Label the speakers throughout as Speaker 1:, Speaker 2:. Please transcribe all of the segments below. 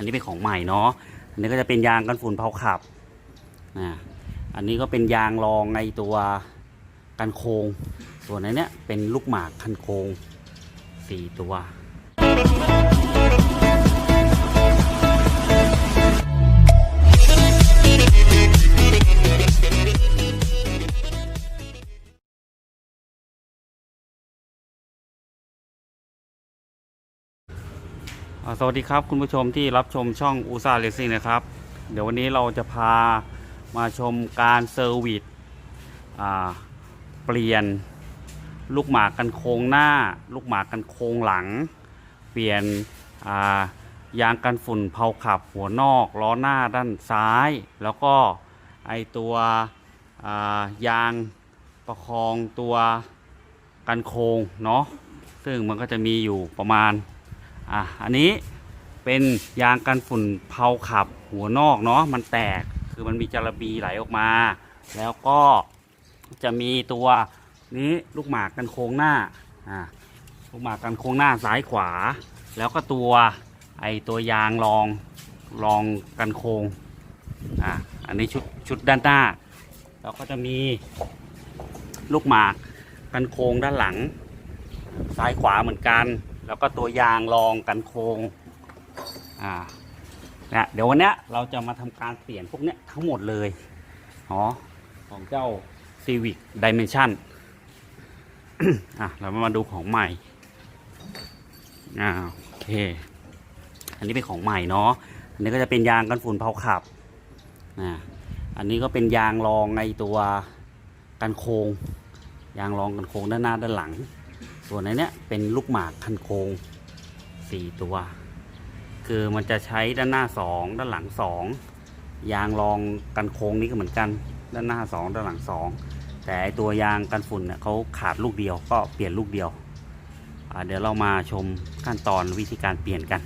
Speaker 1: อันนี้เป็นของใหม่เนาะอันนี้ก็จะเป็นยางกันฝุ่นเผาขับอ่าอันนี้ก็เป็นยางรองในตัวกันโคงส่วนอันเนี้ยเป็นลูกหมากคันโคงสี่ตัว สวัสดีครับคุณผู้ชมที่รับชมช่องอูซาเลซิ่งนะครับ เดี๋ยววันนี้เราจะพามาชมการเซอร์วิสเปลี่ยนลูกหมากกันโค้งหน้า ลูกหมากกันโค้งหลัง เปลี่ยนายางกันฝุ่นเผาขับหัวนอกล้อหน้าด้านซ้าย แล้วก็ไอตัวายางประคองตัวกันโค้งเนาะซึ่งมันก็จะมีอยู่ประมาณ อะอันนี้เป็นยางกันฝุ่นเผาขับหัวนอกเนาะมันแตกคือมันมีจระบีไหลออกมา แล้วก็จะมีตัวนี้ลูกหมากกันโค้งหน้าอ่าลูกหมากกันโค้งหน้าซ้ายขวา แล้วก็ตัวไอตัวยางรองรองกันโค้งอ่าอันนี้ชุดชุดด้านหน้า แล้วก็จะมีลูกหมากกันโค้งด้านหลัง ซ้ายขวาเหมือนกัน แล้วก็ตัวยางรองกันโครงอ่าเนี่ยเดี๋ยววันนี้เราจะมาทำการเปลี่ยนพวกเนี้ยทั้งหมดเลยอ๋อของเจ้า Civic Dimension อะเรามาดูของใหม่อ่าโอเค อันนี้เป็นของใหม่เนาะอันนี้ก็จะเป็นยางกันฝุ่นเผาขับอ่าอันนี้ก็เป็นยางรองในตัวกันโครงยางรองกันโครงด้านหน้าด้านหลัง ส่วนในเนี้ยเป็นลูกหมากคันโค้งสี่ตัว คือมันจะใช้ด้านหน้าสองด้านหลังสองยางรองกันโค้งนี้ก็เหมือนกัน ด้านหน้าสองด้านหลังสองแต่ไอตัวยางกันฝุ่นเนี่ยเขาขาดลูกเดียวก็เปลี่ยนลูกเดียว เดี๋ยวเรามาชมขั้นตอนวิธีการเปลี่ยนกัน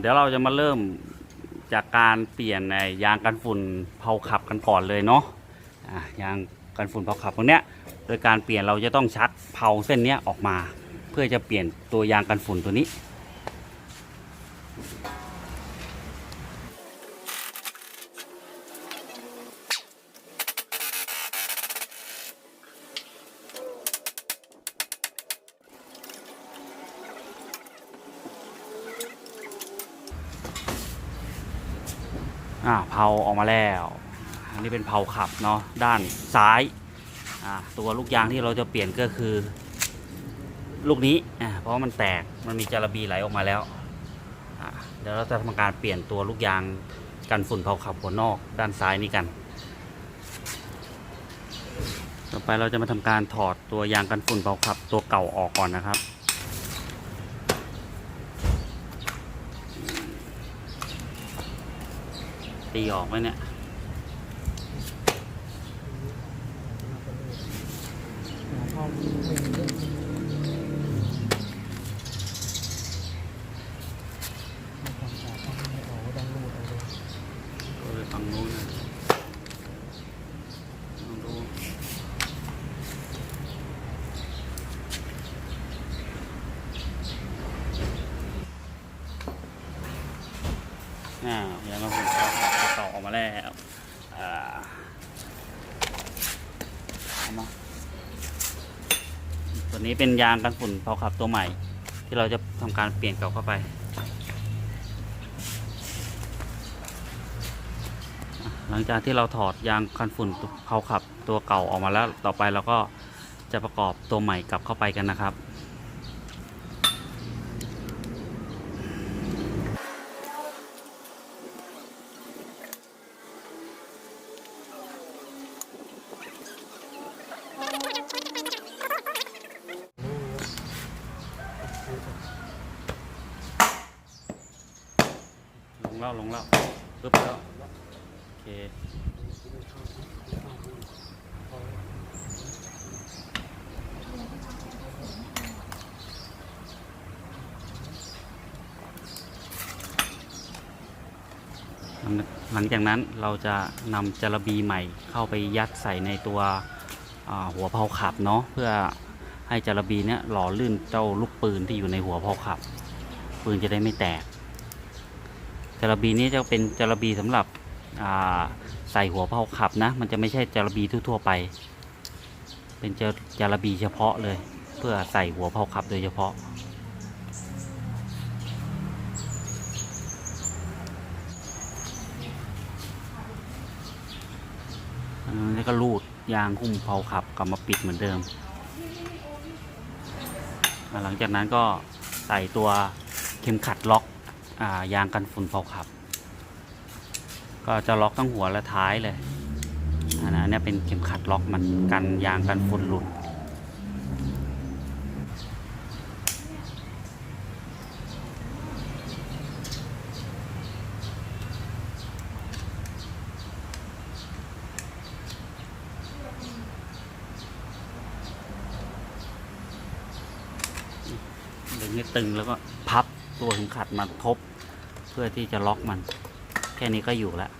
Speaker 1: เดี๋ยวเราจะมาเริ่ม จากการเปลี่ยนในยางกันฝุ่นเผาขับกันก่อนเลยเนาะอ่ายางกันฝุ่นเผาขับตรงเนี้ยโดยการเปลี่ยนเราจะต้องชักเผาเส้นเนี้ยออกมา เพื่อจะเปลี่ยนตัวยางกันฝุ่นตัวนี้ อ่าเผาออกมาแล้ว อันนี้เป็นเผาขับเนาะด้านซ้ายอ่าตัวลูกยางที่เราจะเปลี่ยนก็คือ ลูกนี้อ่าเพราะมันแตกมันมีจาระบีไหลออกมาแล้วอ่าเดี๋ยวเราจะทำการเปลี่ยนตัวลูกยางกันฝุ่นเผาขับหัวนอกด้านซ้ายนี้กัน ต่อไปเราจะมาทำการถอดตัวยางกันฝุ่นเผาขับตัวเก่าออกก่อนนะครับ ตีออกไหมเนี่ยก็เลยฝั่งนู้นนะลองดูอ่าวยังมาผมต่อต่อออกมาแล้วอ่าเอามาตัว นี้เป็นยางกันฝุ่นเผาขับตัวใหม่ ที่เราจะทำการเปลี่ยนเก่าเข้าไป หลังจากที่เราถอดยางคันฝุ่นเผาขับตัวเก่าออกมาแล้ว ต่อไปเราก็จะประกอบตัวใหม่กลับเข้าไปกันนะครับ ลงแล้วลงแล้วปึ๊บแล้วโอเค มัน หลังจากนั้นเราจะนำจระบีใหม่เข้าไปยัดใส่ในตัวหัวเพลาขับเนาะเพื่อให้จระบีเนี้ยหล่อลื่นเจ้าลูกปืนที่อยู่ในหัวเพลาขับ ปืนจะได้ไม่แตกจระบีนี้จะเป็นจระบีสำหรับใส่หัวเพลาขับนะ มันจะไม่ใช่จระบีทั่วๆไป เป็นจระบีเฉพาะเลย เพื่อใส่หัวเพลาขับโดยเฉพาะ แล้วก็รูดยางหุ้มเพลาขับกลับมาปิดเหมือนเดิม หลังจากนั้นก็ใส่ตัวเข็มขัดล็อกอายางกันฝุ่นเพลาขับ ก็จะล็อกทั้งหัวและท้ายเลยอันนี้เป็นเข็มขัดล็อกมันกันยางกันฝุ่นหลุด ดึง ให้ตึงแล้วก็พับตัวเข็มขัดมาทบ เพื่อที่จะล็อกมัน แค่นี้ก็อยู่แล้ว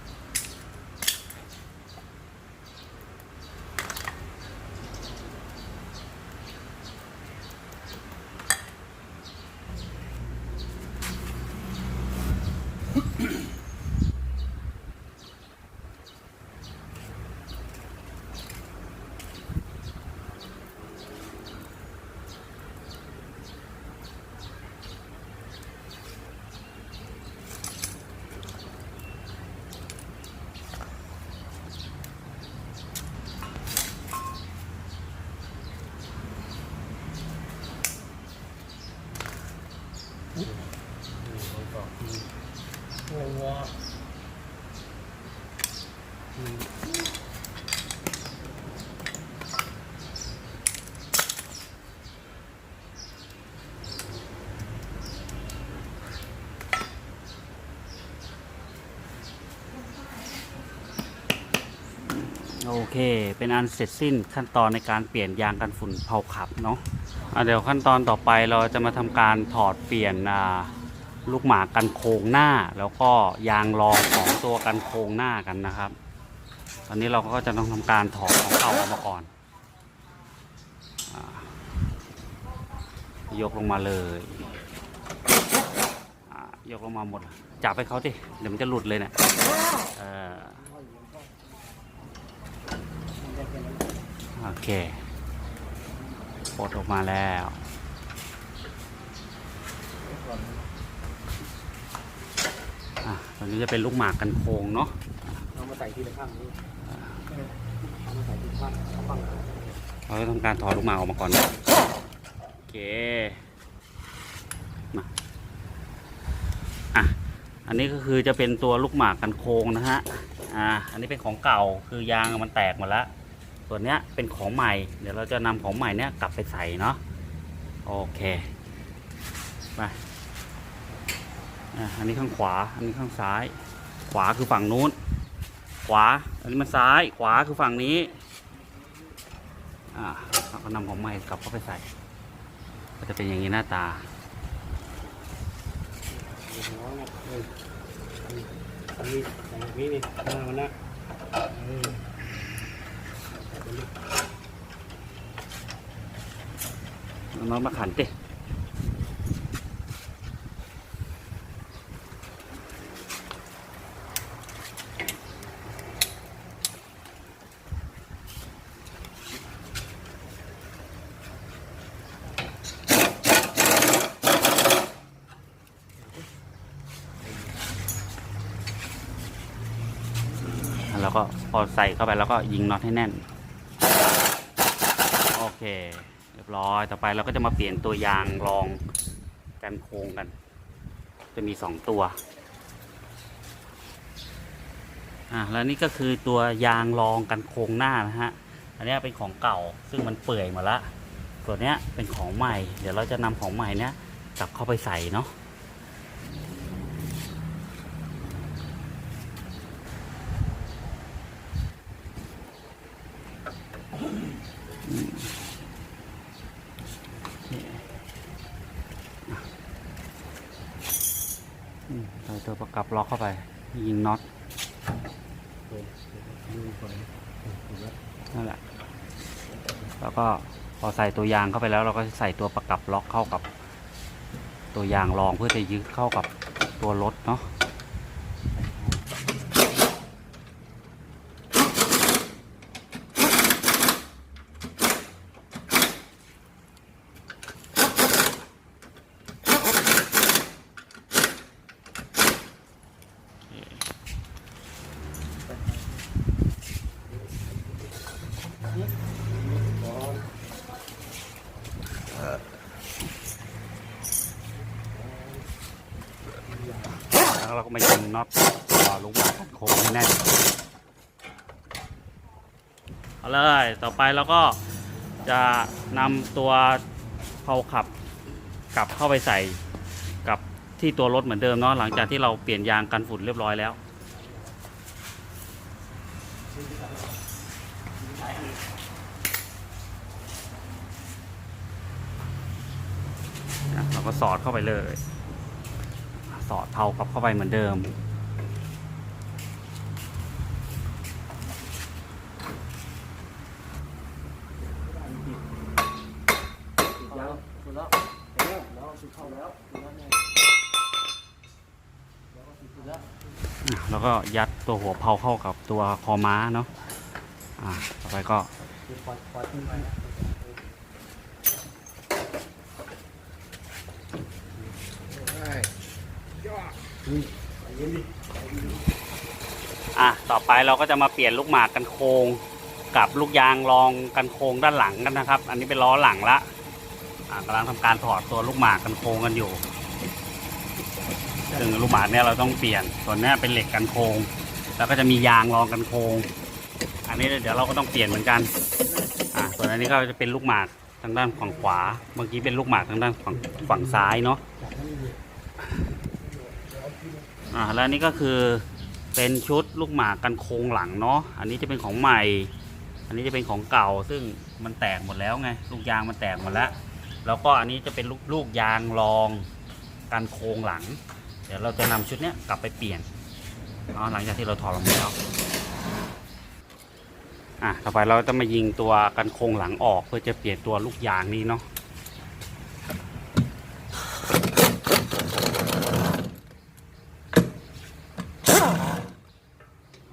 Speaker 1: โอ เค เป็นอันเสร็จสิ้นขั้นตอนในการเปลี่ยนยางกันฝุ่นเผาขับเนาะะเดี๋ยวขั้นตอนต่อไปเราจะมาทำการถอดเปลี่ยนลูกหมากันโครงหน้า แล้วก็ยางรองของตัวกันโครงหน้ากันนะครับ ตอนนี้เราก็จะต้องทำการถอดของเก่าออกมาก่อนอยกลงมาเลยยกลงมาหมด จับให้เขาสิเดี๋ยวมันจะหลุดเลยเนะี่ยเออ โอเคปลดออกมาแล้วอะตอนนี้จะเป็นลูกหมากกันโคงเนาะ
Speaker 2: เอามาใส่ทีละข้างนี้เอามาใส่ทีละข้างข้าง
Speaker 1: เราจะทำการถอดลูกหมากออกมาก่อนนะโอเคมาอะอันนี้ก็คือจะเป็นตัวลูกหมากกันโคงนะฮะอ่าอันนี้เป็นของเก่าคือยางมันแตกหมดแล้ว ส่วนเนี้ยเป็นของใหม่ เดี๋ยวเราจะนำของใหม่เนี้ยกลับไปใส่เนาะโอเคไปอันนี้ข้างขวา อันนี้ข้างซ้าย ขวาคือฝั่งนู้น ขวา อันนี้มันซ้าย ขวาคือฝั่งนี้ อ่าเราก็นำของใหม่กลับเข้าไปใส่ ก็จะเป็นอย่างนี้หน้าตา
Speaker 2: หัวนะเอออันนี้ใส่แบบนี้นี่ข้ามันนะ
Speaker 1: น้องมาขันติแล้วก็พอใส่เข้าไปแล้วก็ยิงน็อตให้แน่น เคเรียบร้อยต่อไปเราก็จะมาเปลี่ยนตัวยางรองกันโค้งกัน จะมีสองตัวอะแล้วนี่ก็คือตัวยางรองกันโค้งหน้านะฮะอันนี้เป็นของเก่าซึ่งมันเปื่อยหมดละตัวเนี้ยเป็นของใหม่ เดี๋ยวเราจะนำของใหม่เนี้ยกลับเข้าไปใส่เนาะ ตัวประกับล็อกเข้าไป ยิงน็อต
Speaker 2: นั่
Speaker 1: นแหละแล้วก็พอใส่ตัวยางเข้าไปแล้ว เราก็ใส่ตัวประกับล็อกเข้ากับ ตัวยางรองเพื่อจะยึดเข้ากับตัวรถเนาะ เราก็มายิงน็อตต่อลูกบาศก์โค้งให้แน่นเอาเลย ต่อไปเราก็จะนำตัวเพาขับกลับเข้าไปใส่กับที่ตัวรถเหมือนเดิมเนาะหลังจากที่เราเปลี่ยนยางกันฝุ่นเรียบร้อยแล้วเราก็สอดเข้าไปเลย สอดเทากลับเข้าไปเหมือนเดิม
Speaker 2: แล้วกแล้วแล้วถูกเข้าแล้วถูกแล้วเนี่ยแล้วก็ถูกแล้ว
Speaker 1: อะแล้วก็ยัดตัวหัวเพลาเข้ากับตัวคอม้าเนาะอ่าต่อไปก็
Speaker 2: คือปล่อยปล่อยขึ้นไปนะได้ย อะ
Speaker 1: ต่อไปเราก็จะมาเปลี่ยนลูกหมากกันโค้งกับลูกยางรองกันโค้งด้านหลังกันนะครับ อันนี้เป็นล้อหลังละอ่ากำลังทำการถอดตัวลูกหมากกันโค้งกันอยู่ซึ่งลูกหมากเนี่ยเราต้องเปลี่ยนส่วนนี้เป็นเหล็กกันโค้งแล้วก็จะมียางรองกันโค้งอันนี้เดี๋ยวเราก็ต้องเปลี่ยนเหมือนกันอ่าส่วนอันนี้ก็จะเป็นลูกหมากทางด้านฝั่งขวา เมื่อกี้เป็นลูกหมากทางด้านฝั่งฝั่งซ้ายเนาะ อ่าแล้วนนี้ก็คือเป็นชุดลูกหมากกันโครงหลังเนาะอันนี้จะเป็นของใหม่ อันนี้จะเป็นของเก่า ซึ่งมันแตกหมดแล้วไงลูกยางมันแตกหมดแล้ว แล้วก็อันนี้จะเป็นลูกลูกยางรองกันโครงหลัง เดี๋ยวเราจะนำชุดเนี้ยกลับไปเปลี่ยนเนาะหลังจากที่เราถอดออกมาแล้วอะต่อไปเราจะมายิงตัวกันโครงหลังออกเพื่อจะเปลี่ยนตัวลูกยางนี้เนาะ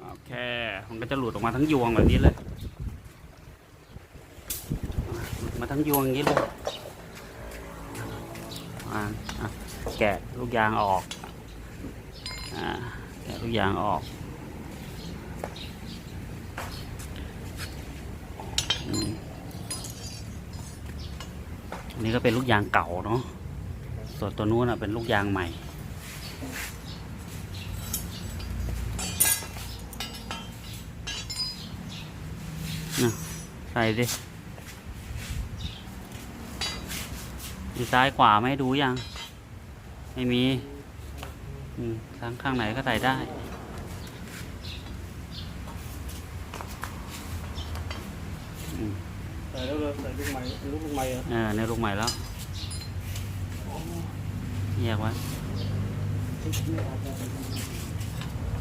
Speaker 1: โอเค มันก็จะหลุดออกมา ทั้งยวงแบบนี้เลย มาทั้งยวงอย่างนี้เลยอ่าแกะลูกยางออกอ่าแกะลูกยางออกอันนี้ก็เป็นลูกยางเก่าเนาะ ส่วนตัวนู้นอะเป็นลูกยางใหม่ ใส่ดิอยู่ซ้ายขวาไม่ดูยัง ไม่มีอืมทางข้างไหนก็ใส่ได้อืม
Speaker 2: ใส่แล้วเลยใส่ลูกใหม่ลูกใหม่เหรอ
Speaker 1: เออในลูกใหม่แล้วแยกไว้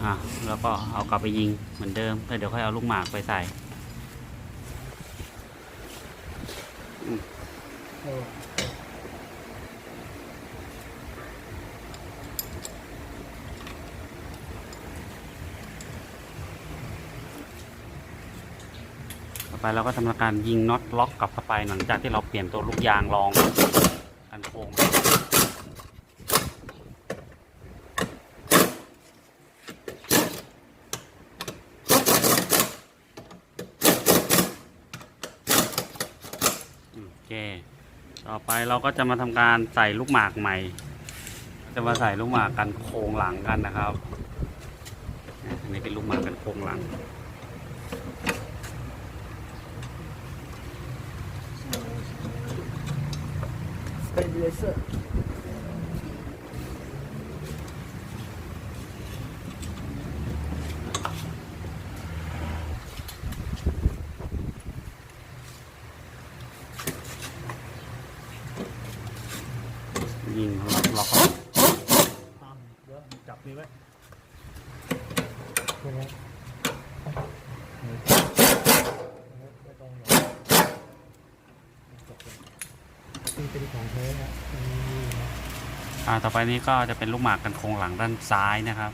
Speaker 1: อะแล้วก็เอากลับไปยิงเหมือนเดิมแล้วเดี๋ยวค่อยเอาลูกหมากไปใส่
Speaker 2: เออ
Speaker 1: ต่อไปเราก็ทำการยิงน็อตล็อกกลับเข้าไปหลังจากที่เราเปลี่ยนตัวลูกยางรองกันโค้งโอเค ต่อ ไปเราก็จะมาทำการใส่ลูกหมากใหม่ จะมาใส่ลูกหมากกันโครงหลังกันนะครับ อันนี้เป็นลูกหมากกันโครงหลัง
Speaker 2: เป็นเลเซอร์
Speaker 1: ยิงล็อก
Speaker 2: ตามเดี๋ยวจับนี่ไว้เป็นไง นี่เป็นของแท้ครับอืม
Speaker 1: อ่าต่อไปนี้ก็จะเป็นลูกหมากกันโครงหลังด้านซ้ายนะครับ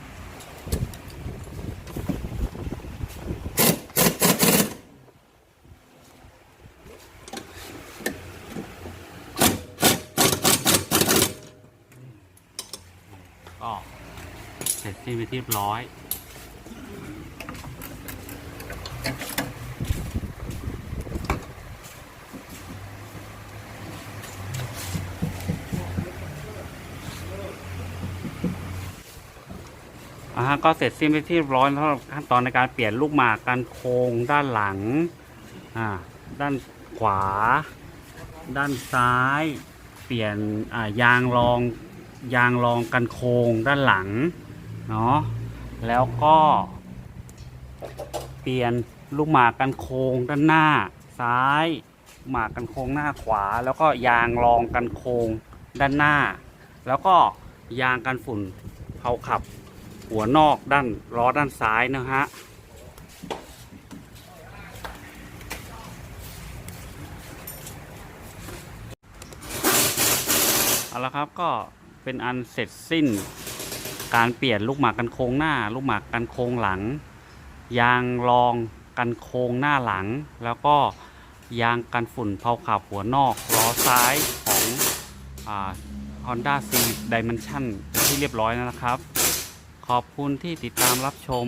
Speaker 1: ก็เสร็จสิ้นไปนที่เรียบร้อย อ่าฮะก็เสร็จสิ้นไปที่ร้อยแล้วขั้นตอนในการเปลี่ยนลูกหมากกันโค้งด้านหลังอ่าด้านขวา ด้านซ้าย เปลี่ยนอ่ายางรองยางรองกันโค้งด้านหลังเนาะแล้วก็ เปลี่ยนลูกหมากกันโค้งด้านหน้า ซ้าย หมากกันโค้งหน้าขวา แล้วก็ยางรองกันโค้งด้านหน้า แล้วก็ยางกันฝุ่นเผาขับ หัวนอกด้านล้อด้านซ้ายนะฮะเอาละครับก็เป็นอันเสร็จสิ้นการเปลี่ยนลูกหมากกันโค้งหน้า ลูกหมากกันโค้งหลัง ยางรองกันโค้งหน้าหลัง แล้วก็ยางกันฝุ่นเผาขับหัวนอกล้อซ้ายของอ่า Honda Civic Dimension ที่เรียบร้อยแล้วนะครับ ขอบคุณที่ติดตามรับชม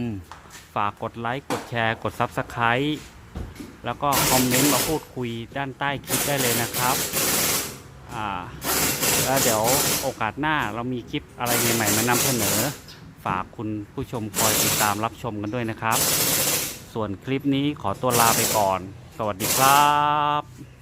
Speaker 1: ฝากกดไลค์ กดแชร์ กด Subscribe แล้วก็คอมเมนต์มาพูดคุยด้านใต้คลิปได้เลยนะครับอ่าแล้วเดี๋ยวโอกาสหน้าเรามีคลิปอะไรใหม่ๆมานำเสนอ ฝากคุณผู้ชมคอยติดตามรับชมกันด้วยนะครับ ส่วนคลิปนี้ขอตัวลาไปก่อน สวัสดีครับ